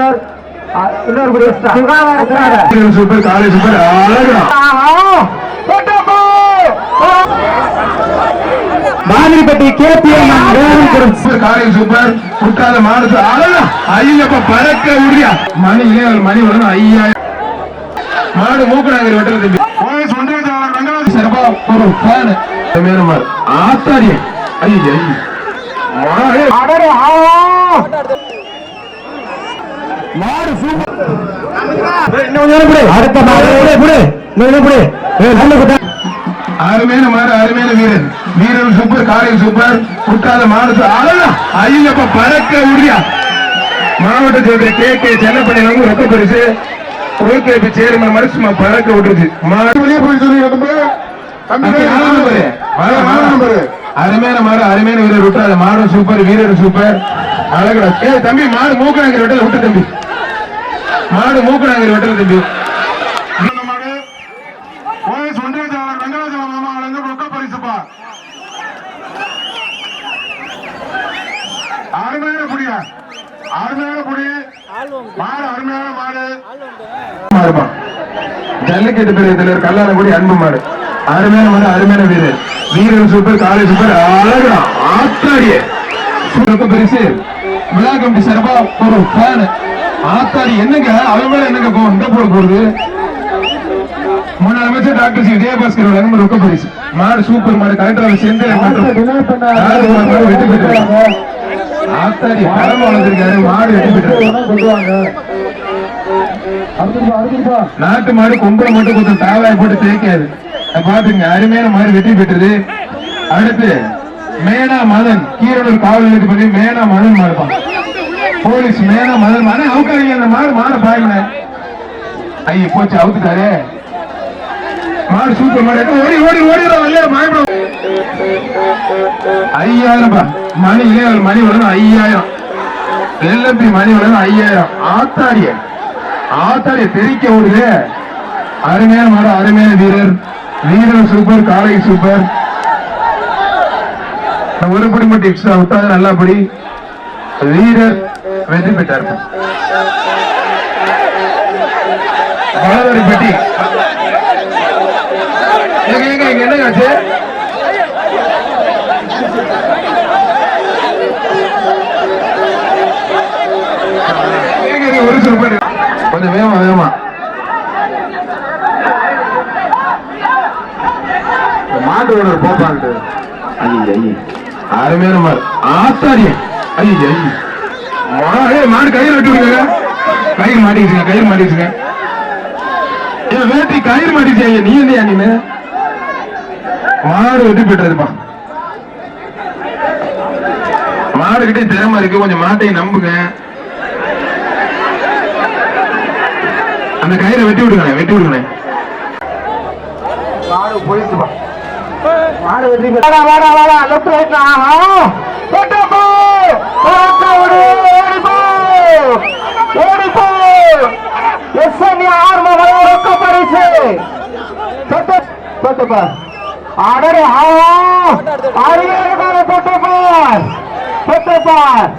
வீரர் இன்னொரு சுகாதாரக்காக சூப்பர் காலை சூப்பர் அழகா மாதிரிப்பட்டி கேபிஎம் சூப்பர் காலை சூப்பர் குட்டாத மானசு அழகா ஐயப்ப பறக்க முடியா மணி இல்லையா மணி வரும் ஐயாயிரம் மாடு ஒன்றியத்தாளர் ரங்கநாத் சிறப்பா ஒரு ஃபேன் ஐயோ மாடு சூப்பர் அடுத்த. அருமையான மாடு அருமையான வீரர் வீரர் சூப்பர் காலை சூப்பர் குட்டாத மாடு அழகா ஐயப்ப பறக்க முடியா மாவட்ட சேர்ந்த கே கே சென்னப்பள்ளி வந்து ரொக்க பரிசு. உள்கேபி சேர்மன் மாதிரி சும்மா பறக்க விட்டுருச்சு. அருமையான மாடு அருமையான வீரர் விட்டாத மாடு சூப்பர் வீரர் சூப்பர் அழகா ஏ தம்பி மாடு மூக்கணாங்கிற வெட்டல விட்டு தம்பி. மாடு மூக்கணாங்கிற வெட்டல தம்பி. அருமையான புடியா அருமையான புடி மாடு அருமையான மாடு. மாடுப்பா. ஜல்லிக்கட்டு பிரியத்தில் கல்லாரங்குடி அன்பு மாடு. அருமையான மாடு அருமையான வீரர் வீரர் சூப்பர் காலை சூப்பர் அழகா ஆத்தாடிய. பரிசு. விழா ஒரு ஃபேன் ஆத்தாடி என்னங்க? அவன் மேல என்னங்க போகும் இந்த போட போறது முன்னாள் அமைச்சர் டாக்டர் சி. விஜயபாஸ்கர் வழங்கும் ரொக்க பரிசு மாடு சூப்பர் மாடு கலெக்டர் மாடு? வெற்றி பெற்றது ஆத்தாடி பரம வளர்ந்திருக்காரு மாடு வெற்றி பெற்றது நாட்டு மாடு கொம்பளை மட்டும் கொஞ்சம் தாவாய் போட்டு தேய்க்காது பாத்துங்க அருமையான மாடு வெற்றி பெற்றது அடுத்து மேனா மதன் கீரனூர் காவல் நிலையத்து பத்தி மேனா மதன் மாடுப்பான் போலீஸ் மேல மதர் மன அவுக்காதீங்க அந்த மாடு மாட பாருங்க. ஐய போச்சு அவுத்துட்டாரு. மாடு சூப்பர் மாடு. ஓடி ஓடி ஓடிடுறோம் இல்லையா மாயப்படம் ஐயாயிரம் மணி இல்லையா மணி வளரும் ஐயாயிரம். எல்எம்பி மணி வளரும் ஐயாயிரம். ஆத்தாரிய. ஆத்தாரிய தெரிக்க ஓடுது அருமையான மாடு அருமையான வீரர். வீரர் சூப்பர் காலை சூப்பர். ஒரு படி மட்டும் எக்ஸ்ட்ரா விட்டாங்க நல்லபடி வீரர். வெற்றி பெற்றார் வளவரி பெட்டி எங்க எங்க எங்க ஆச்சு ஒரு சில பேர். கொஞ்சம் வேகமா வேகமா. மாட்டு ஓனர் போப்பான்ட்டு. ஐயோ ஐயோ அருமையான மாடு. ஆத்தாடிய ஐயோ ஐயோ மாடு கயிறு வெட்டி விடுங்க கயிறு மாட்டிச்சுங்க கயிறு மாட்டிச்சுங்க ஏன் வேட்டி கயிறு மாட்டிச்சு ஐயா நீ இல்லையா நீ மாடு வெட்டி போயிட்டதுப்பா மாடு கிட்டே திறமை இருக்கு கொஞ்சம் மாட்டையும் நம்புங்க அந்த கயிறை வெட்டி விடுங்க வெட்டி விடுங்க மாடு போயிடுச்சுப்பா மாடு பெற்று- வாடா, வாடா, வாடா. left right ல, ஆஹா. போட்டு போ. போட்டு விடு. ஓடி போ. ஓடி போ. SNR மகள் ரொக்க பரிசு. போட்டு, போட்டு போ. அடடே, ஆஹா. அருமையான போட்டு பார். போட்டு பார்.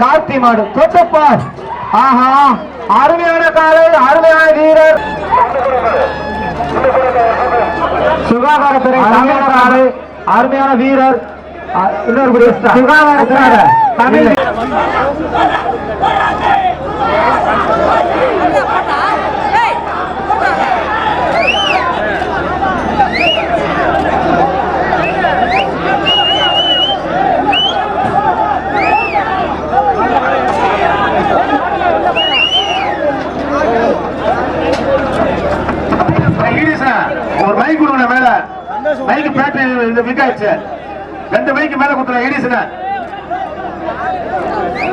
கார்த்தி மாடு தொட்டு பார். ஆஹா அருமையான காலை அருமையான வீரர் சுகாதாரத்துறை தமிழ்நாடு அருமையான வீரர் இன்னொரு சுகாதாரத்துறை தமிழ் ஒரு மைக் கொடுங்க மேல. மைக் பேட்டரி இந்த வீக் ஆயிடுச்சு ரெண்டு மைக்கு மேல கொடுத்துருங்க ஈடிசன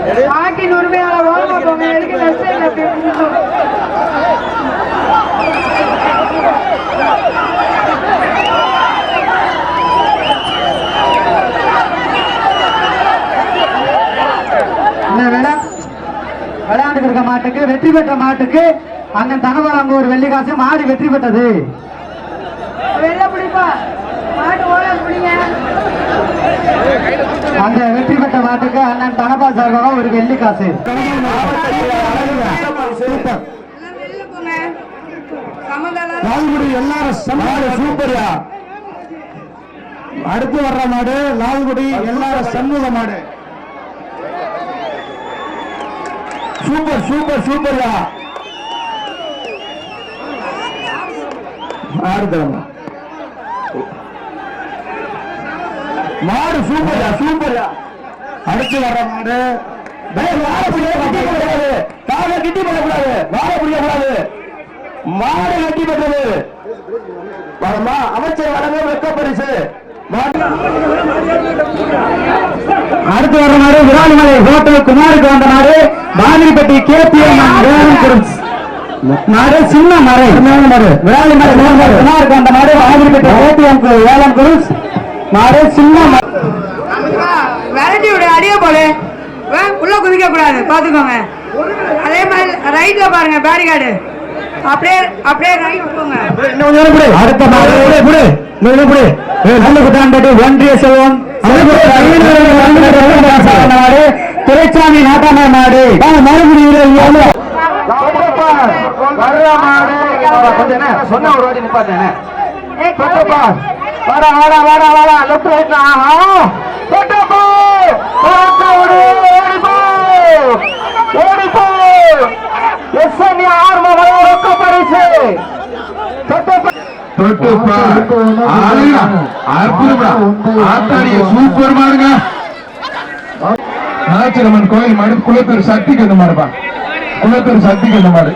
நாட்டின் உரிமையாளர் ஓரமா போங்க எதுக்கு விளா விளையாண்டு இருக்க மாட்டுக்கு வெற்றி பெற்ற மாட்டுக்கு அண்ணன் தனவர் அங்க ஒரு வெள்ளிக்காசு மாடு வெற்றி பெற்றது. வெளில பிடிப்பா மாட்டு ஓட பிடிங்க அந்த வெற்றி பெற்ற மாட்டுக்கு அண்ணன் தனபா சார்பாக ஒரு வெள்ளி காசு. லால்குடி எல்லாரும் சூப்பர்யா. அடுத்து வர்ற மாடு லால்குடி எல்லாரும் சண்முக மாடு. சூப்பர் சூப்பர் சூப்பர்யா. அடுத்தவங்க மாடு சூப்பர்யா சூப்பர்யா அடுத்து வர்ற மாடு. டேய், வாழை பிடிக்க கூடாது காலை கிட்டி பண்ணக்கூடாது வாழை பிடிக்க கூடாது. மாடு கட்டி பெற்றது வரமா அமைச்சர் வழங்க வெக்க பரிசு. அடுத்து வர மாடு விராலிமலை ஹோட்டல் குமாருக்கு வந்த மாடு. பாதிரிப்பட்டி கேபிஎம் நாடு சின்ன மறை மாடு விராலிமலை ஹோட்டல் குமாருக்கு வந்த மாடு. பாதிரிப்பட்டி கேபிஎம் வேளாண் குருஸ் மாடு சின்ன விரட்டி விடு அடியே வா, உள்ள குதிக்க கூடாது பாத்துக்கோங்க அதே மாதிரி ரைட்ல பாருங்க பேரிகார்டு அப்படியே அப்படியே ரைட் போங்க. அடுத்த மாடு புடு, புடு. புடு, நல்ல குட்டான்பட்டி ஒன்றிய செல்வம் நாடு. துரைசாமி நாட்டாம நாடு. மறுபடியும் சொன்ன ஒரு வாட்டி நிப்பாட்டேன் வாடா வாடா வாடா வாடா. லெஃப்ட் ரைட் தொட்டப்போ ஓடி போ. ஓடி போ. எஸ்எம்இ ஆர்ம ரொக்க பரிசு தொட்டப்போ. தொட்டுப்பா. ஆளுடா அற்புதம்டா. ஆத்தாடிய சூப்பர் மாடுங்க. நாச்சிரம்மன் கோயில் மாடு குளத்தூர் சக்திக்கு அந்த மாடுப்பா. குளத்தூர் சக்திக்கு அந்த மாடு.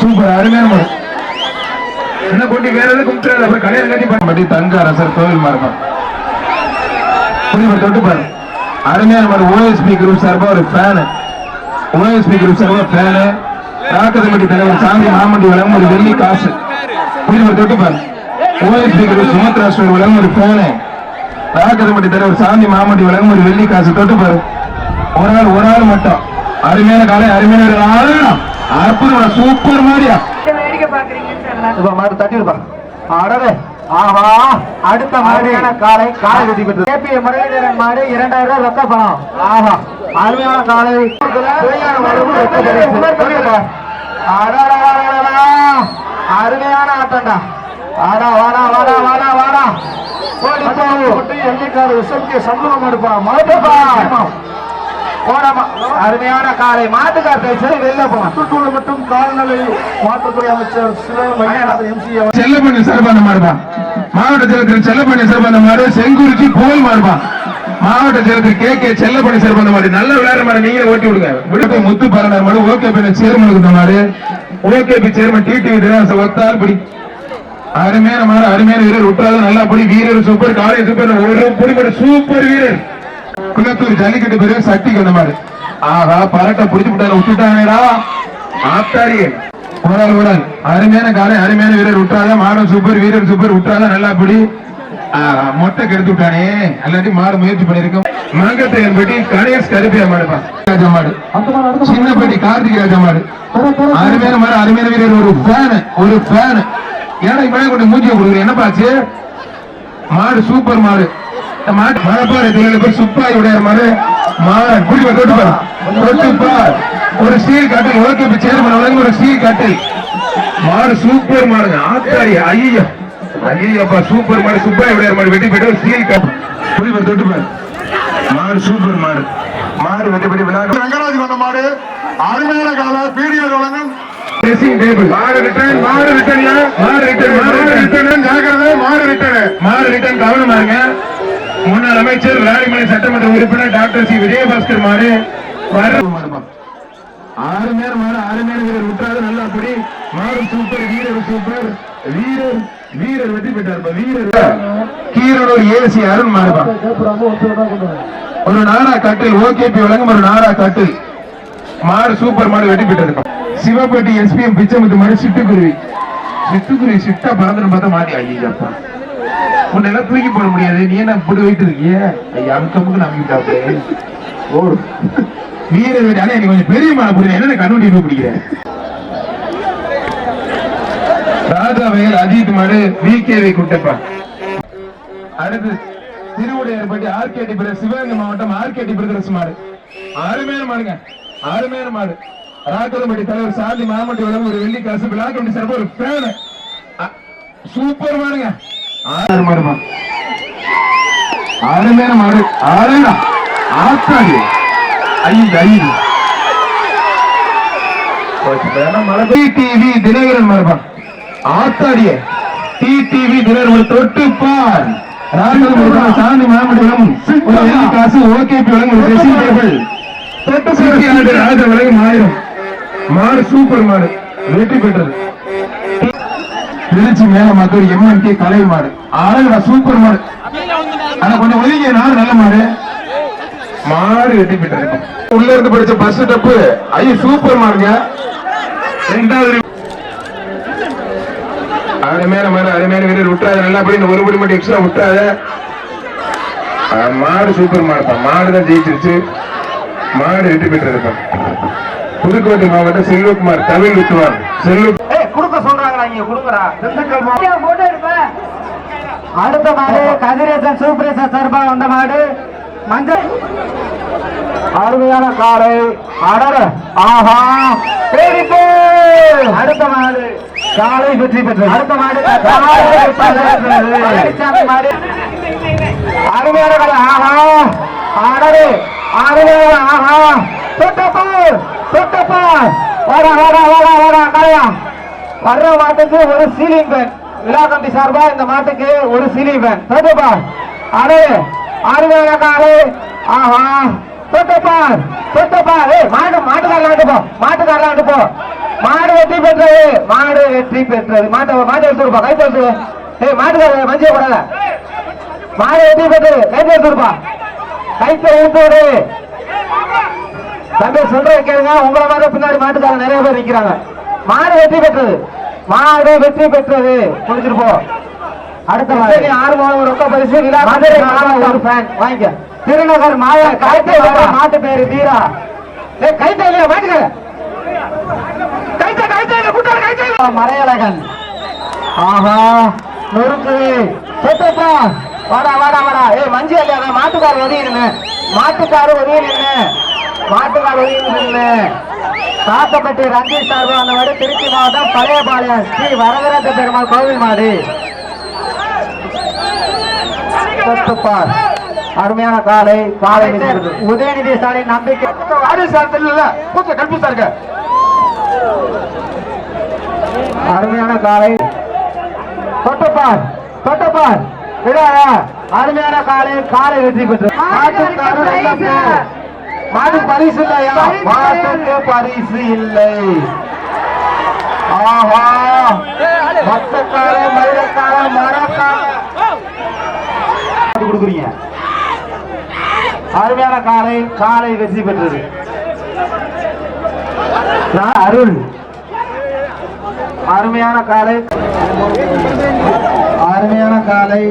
சூப்பர் அருமையான மாடு. என்ன கொண்டு வேற எதுவும் கும்பிட்டு அப்புறம் கல்யாணம் கட்டி பண்ணி தங்க அரசர் கோவில் மரபம் புரியுமா தொட்டு பாரு. அருமையான மாதிரி ஓஎஸ்பி குரூப் சார்பா ஒரு ஃபேனு ஓஎஸ்பி குரூப் சார்பா ஃபேனு ராக்கதம்பட்டி தலைவர் சாமி மாமண்டி வழங்கும் ஒரு வெள்ளி காசு. புரியுமா தொட்டு பாரு. ஓஎஸ்பி குரூப் சுமத்ரா ஸ்டோர் வழங்கும் ஒரு ஃபேனு ராக்கதம்பட்டி தலைவர் சாமி மாமண்டி வழங்கும் ஒரு வெள்ளி காசு. தொட்டு பாரு. ஒரு ஆள் ஒரு ஆள் மட்டும். அருமையான காலை அருமையான ஒரு ஆளு அற்புதமான சூப்பர் மாதிரியா. இப்ப மாடு தட்டி இருப்பா அடவே ஆஹா அடுத்த மாடியான காலை காலை வெட்டி பெற்றது. கேபிஏ முரளிதரன் மாடு இரண்டாயிரம் ரூபாய் ரொக்க பணம். ஆஹா அருமையான காலை. அருமையான ஆட்டம்டா. வாடா வாடா வாடா வாடா வாடா. போட்டு எல்லைக்கார விசம்கே சம்பளம் எடுப்பா மாட்டுப்பா அருமையான காலை மாட்டுக்கார் பேசுறது வெளில போவான் சுற்றுலா மற்றும் கால்நடை மாற்றுத்துறை அமைச்சர் செல்லப்பண்ணி சிறப்பான மாடுபா. மாவட்ட செயலத்தில் செல்லப்பண்ணி சிறப்பான மாடு செங்குறிச்சி புகழ் மாடுபா. மாவட்ட செயலத்தில் கே கே செல்லப்பண்ணி சிறப்பான மாடு. நல்ல விளையாடுற மாடு நீங்களே ஓட்டி விடுங்க. விடுப்பு முத்து பாருங்க மாடு ஓகே பண்ண சேர்மன் இருந்த மாடு. ஓகே பி சேர்மன் டிடி ஒத்தால் படி. அருமையான மாடு அருமையான வீரர் விட்டாத நல்லா படி. வீரர் சூப்பர் காலை சூப்பர் ஒரு புடிப்பட சூப்பர் வீரர். குளத்தூர் ஜல்லிக்கட்டு பேரு சக்தி கொண்ட மாடு ஆஹா பரட்டை புடிச்சு விட்டாரு விட்டுட்டாங்கடா ஆத்தாடி ஒரு ஆள் அருமையான காலை அருமையான வீரர் விட்டாத மாடும் சூப்பர் வீரர் சூப்பர் விட்டாத நல்லா படி. மொட்டை கெடுத்து விட்டானே. அல்லாட்டி மாடு முயற்சி பண்ணிருக்கோம் மங்கத்தையன் பெட்டி கணேஷ் கருப்பியா மாடுப்பா ராஜா மாடு. சின்னப்பட்டி கார்த்திக் ராஜா மாடு. அருமையான மாடு அருமையான வீரர் ஒரு ஃபேன் ஒரு ஃபேன் ஏன்னா இப்ப கொண்டு மூஞ்சிய கொடுக்குறேன் என்ன பாச்சு மாடு சூப்பர் மாடு. இந்த மாடு மழப்பாறை தொழில பேர் சுப்பாய் உடையார் மாடு மாடு குடி தொட்டு பாரு தொட்டு பார் ஒரு ஸ்டீல் கட்டில் ஓகே சேர்மன் வழங்க ஒரு ஸ்டீல் கட்டில். மாடு சூப்பர் மாடுங்க. ஆத்தாடி ஐயோ ஐயப்பா சூப்பர் மாடு சுப்பாய் உடையார் மாடு வெட்டி போயிட்டு ஸ்டீல் மாடு சூப்பர் மாடு. மாடு வெட்டி போயிட்டு விளையாடு ரங்கராஜ் கொண்ட மாடு. அருமையான கால பீடியர் வழங்கும் ட்ரெஸ்ஸிங் டேபிள் மாடு ரிட்டர்ன் மாடு ரிட்டர்ன் மாடு ரிட்டர்ன் மாடு ரிட்டர்ன் ஜாக்கிரதை மாடு ரிட்டர்னு மாடு ரிட்டர்ன் கவனமா இருங்க. முன்னாள் அமைச்சர் விளாடிமலை சட்டமன்ற உறுப்பினர் டாக்டர் சி. விஜயபாஸ்கர் வர ஆறு பேர் மாடு ஆறு பேர் வீரர் விட்டாரு நல்லா அப்படி. மாடு சூப்பர் வீரர் சூப்பர். வீரர் வீரர் வெற்றி பெற்றார் வீரர். கீரனூர் ஏசி அருண் மாடுபா ஒரு நாடா கட்டில் ஓகேபி வழங்கும் ஒரு நாடா கட்டில். மாடு சூப்பர் மாடு வெட்டி பெற்றிருக்கும். சிவப்பட்டி எஸ்பிஎம் பிச்சமுத்து மாடு சிட்டுக்குருவி. சிட்டுக்குருவி சிட்டா பறந்துன்னு பார்த்தா மாட்டி ஐயப்பா உன்னெல்லாம் தூக்கி போட முடியாது. நீ என்ன இப்படி போயிட்டு இருக்கிய? ஐயா அமுக்கமுக்கு நம்பிக்கிட்டாப்பே ஓ. வீரர் வீரர் ஆனா எனக்கு கொஞ்சம் பெரிய மழை புரியல என்ன கண்ணுட்டி போய் பிடிக்கிறேன் ராஜா அஜித் மாடு வி விகேவி குட்டப்பா. அடுத்து திருவுடையார்பட்டி ஆர்கேடி பிரதர் சிவகங்கை மாவட்டம் ஆர்கேடி பிரதர்ஸ் மாடு. அருமையான மாடுங்க. அருமையான மாடு. ராக்கலம்பட்டி தலைவர் சாந்தி மாமட்டி வழங்கும் ஒரு வெள்ளி காசு விழா கமிட்டி சார்பா ஒரு பேனு சூப்பர் மாடுங்க. ஆறு மாடுமா அருமையான மாடு. ஐந்து ஐந்து. டிடிவி தினகரன் ஆத்தாடிய. தினகரன் தொட்டு பார். சாந்தி மாமடிவரம் காசு ஓகே தொட்டு ராஜ ஆயிரம். மாடு சூப்பர் மாடு. வெற்றி பெற்றது. திருச்சி மேல மத்தூர் எம்என் கே கலை மாடு. அழகுடா சூப்பர் மாடு. ஆனா கொஞ்சம் ஒதுங்கிய நாடு நல்ல மாடு. மாடு கட்டிக்கிட்டு இருக்கும் உள்ள இருந்து படிச்ச பஸ் டப்பு ஐயோ சூப்பர் மாடுங்க. ரெண்டாவது அருமையான மாடு அருமையான வீரர் விட்டுறாத நல்லா அப்படின்னு ஒரு படி மட்டும் எக்ஸ்ட்ரா விட்டுறாத மாடு சூப்பர் மாடுப்பா. மாடு தான் ஜெயிச்சிருச்சு. மாடு வெற்றி பெற்றிருக்கும் புதுக்கோட்டை மாவட்டம் செல்வகுமார் தமிழ் வித்துவார் செல்வ கொடுங்கடா. திண்டுக்கல் போட்டோ இருப்பேன் அடுத்த மாடு கதிரேசன் சூப்பரேசன் சார்பா வந்த மாடு. மஞ்சள் அருமையான காலை. அடர ஆஹா. அடுத்த மாடு. காலை வெற்றி பெற்றது. அடுத்த மாடு மாடு. அருமையான காலை. ஆஹா. அடரு அருமையான ஆஹா. தொட்டப்பா தொட்டப்பா வாடா வாடா வாடா வாடா காளையா வர்ற மாட்டுக்கு ஒரு சீலிங் ஃபேன் விழா கம்பி சார்பா இந்த மாட்டுக்கு ஒரு சீலிங் ஃபேன் தோட்டப்பா அடே அருமையான ஆஹா. தோட்டப்பா தோட்டப்பா ஏய் மாடு மாட்டுக்காரலாண்டு போ. மாட்டுக்காரலாண்டு போ. மாடு வெற்றி பெற்றது. மாடு வெற்றி பெற்றது. மாட்டை மாட்டை எடுத்துருப்பா கை போட்டு ஏய் மாட்டுக்கார மஞ்சள் போடாத. மாடு வெற்றி பெற்றது. கை எடுத்துருப்பா கைத்தை ஊத்து விடு. தம்பி சொல்றேன் கேளுங்க. உங்களை மாதிரி பின்னாடி மாட்டுக்காரன் நிறைய பேர் நிக்கிறாங்க. மாடு வெற்றி பெற்றது. மாடு வெற்றி பெற்றது. போ. அடுத்த மாதிரி ஆறு மாதம் ரொக்க பரிசு மதுரை ஒரு ஃபேன் வாங்கிக்க திருநகர் மாய கைத்தை மாட்டு பேரு வீரா. ஏய் கைத்தை இல்லையா? மாட்டுக்கார கைத்தை கைத்தை குட்டார கைத்தை இல்ல மலையழகன் ஆஹா நொறுக்கு. தொட்டப்பா வாடா வாடா வாடா. ஏய் மஞ்சி இல்லையா மாட்டுக்கார ஒதுங்கி நின்னு மாட்டுக்கார ஒதுங்கி நின்னு மாட்டுக்கார ஒதுங்கி நின்னு சாத்தப்பட்டி ரஞ்சித் சார்பு அந்த மாடு திருச்சி மாவட்டம் பழையபாளையம் ஸ்ரீ வரதராஜ பெருமாள் கோவில் மாடு. அருமையான காலை காலை உதயநிதி ஸ்டாலின் நம்பிக்கை. கொஞ்சம் கன்ஃபியூஸா இருக்க அருமையான காலை. தொட்டப்பார் தொட்டப்பார் விடாதா. அருமையான காலை காலை வெற்றி பெற்று. மாடு பரிசு இல்லையா? மாட்டுக்கு பரிசு இல்லை. ஆஹா. மத்தக்கார மயிலக்கார மரக்கார கொடுக்குறீங்க. அருமையான காலை காலை வெற்றி பெற்றது. நான் அருள். அருமையான காலை. அருமையான காலை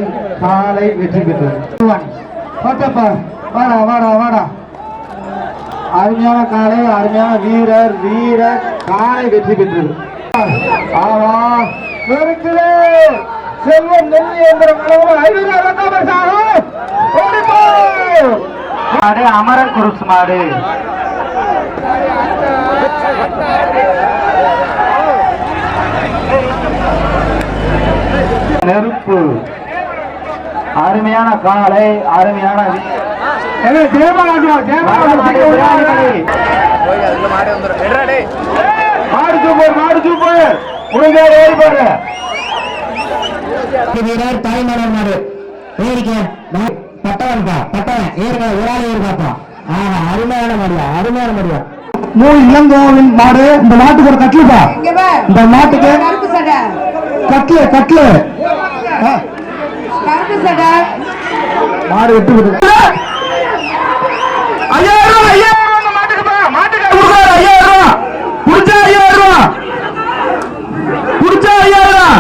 காலை வெற்றி பெற்றது. வாடா வாடா வாடா. அருமையான காலை அருமையான வீரர் வீரர். காலை வெற்றி பெற்றது. நெருக்குது செல்வம் நெல்லி என்ற மனோடு ஐநூறு மாடு அமரன் குருஸ் மாடு. நெருப்பு. அருமையான காலை அருமையான மாடு சூப்பர் மாடு சூப்பர். முடிஞ்சாரு ஏறி பாருங்க வீரர் தாய்மாரன் மாடு. ஏறிக்க. பட்டவன்பா பட்டவன் ஏறுங்க ஒரு ஆள் ஏறி பார்ப்போம் ஆஹா அருமையான மாடியா அருமையான மாடியா. மூணு இளங்கோவின் மாடு இந்த மாட்டுக்கு ஒரு கட்லுப்பா இந்த மாட்டுக்கு கட்லு கட்லு மாடு விட்டு. விடு ஐயாயிரம் ரூபாய் ஐயாயிரம் ரூபாய் மாட்டுக்குப்பா மாட்டுக்கு கொடுக்காரு ஐயாயிரம் ரூபாய் குடிச்சா ஐயாயிரம் ரூபாய் குடிச்சா ஐயாயிரம் ரூபாய்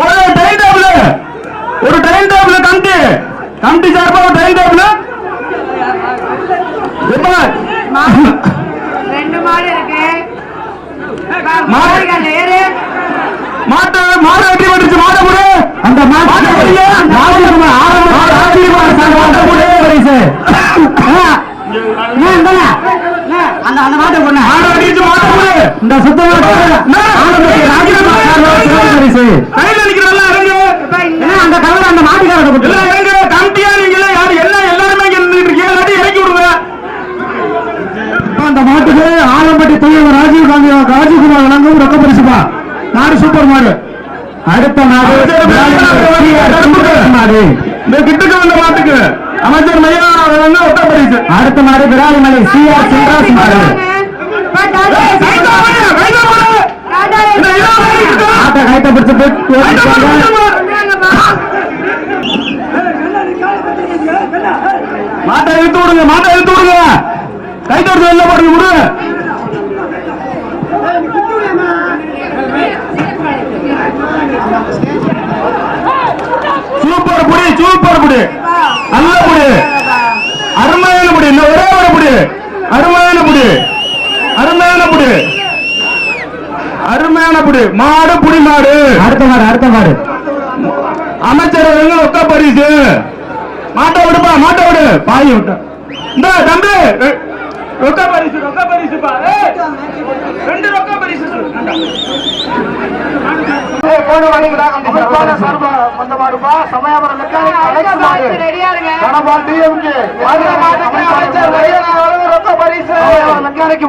ஒரு டைன் டேபிள் ஒரு டைன் டேபிள் கமிட்டி கமிட்டி சார்பா ஒரு டைன் டேபிள் ரெண்டு மாடு இருக்கு. மாடு. மாடு வெட்டி வந்துருச்சு மாடு அந்த மாட்டு மாடு ஆரம்பம் மாடு அந்த அந்த மாட்டை பொண்ணு அடிச்சு இந்த ஆலம்பட்டி கையில இறங்கு அந்த அந்த இறங்கு கமிட்டியா யாரு எல்லாம் எல்லாருமே இருக்கீங்க இறக்கி விடுங்க அந்த மாட்டுக்கு. ஆலம்பட்டி தொழில் ராஜீவ் காந்தி ராஜீவ்குமார் வழங்கும் ரொக்க பரிசுப்பா மாடு சூப்பர் மாடு அடுத்த நாடு மாடு இந்த கிட்டுக்கு வந்த மாட்டுக்கு அமைச்சர் மையா அடுத்த மாடு விராலிமலை சி ஆர் சின்ராஸ் மாடு. ஆட்டை கைத்த பிடிச்சு கைதா போடு, கைதா போடு. மாட்டை இழுத்து விடுங்க மாட்டை இழுத்து விடுங்க. கை தோடு வெளில போடுங்க விடு. சூப்பர் புடி சூப்பர் புடி. நல்ல புடி. புடி இந்த ஒரே ஒரு புடி அருமையான புடி அருமையான புடி அருமையான புடி மாடு புடி மாடு. அடுத்த மாடு அடுத்த மாடு. அமைச்சர் ஒத்த பரிசு? மாட்டை விடுப்பா மாட்டை விடு. பாய் விட்ட. இந்த தம்பி. எ, ரொக்க பரிசு ரொக்க பரிசு பா ஏய், ரெண்டு ரொக்க பரிசு இருங்க.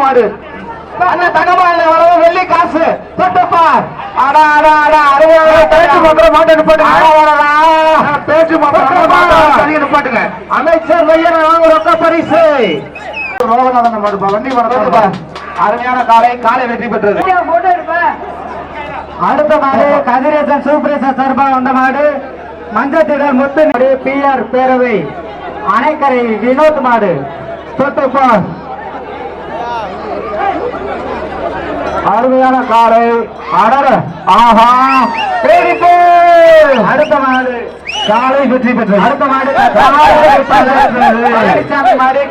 மாடு. அண்ணன் தங்கமான வெள்ளி காசு. தொட்டுப்பா. அடா அடா அடா அருமையான பேச்சு மாத்திரம் மாட்டை நிப்பாட்டுங்க. பேச்சு மாத்திரம் நிப்பாட்டுங்க. அமைச்சர் வையன் வாங்க ரொக்க பரிசு. ரோகநாதன் மாடுப்பா வண்டி மாடுப்பா. அருமையான காலை காலை வெற்றி பெற்றது. அடுத்த மாடு கதிரேசன் சூப்பரேசன் சார்பாக வந்த மாடு. மஞ்சத்திடர் முத்து மாடு பி ஆர் பேரவை. அணைக்கரை வினோத் மாடு. தொட்டுப்பா அருமையான காலை அடர. ஆஹா. அடுத்த மாடு. காலை வெற்றி பெற்றது. அடுத்த மாடு மாடு.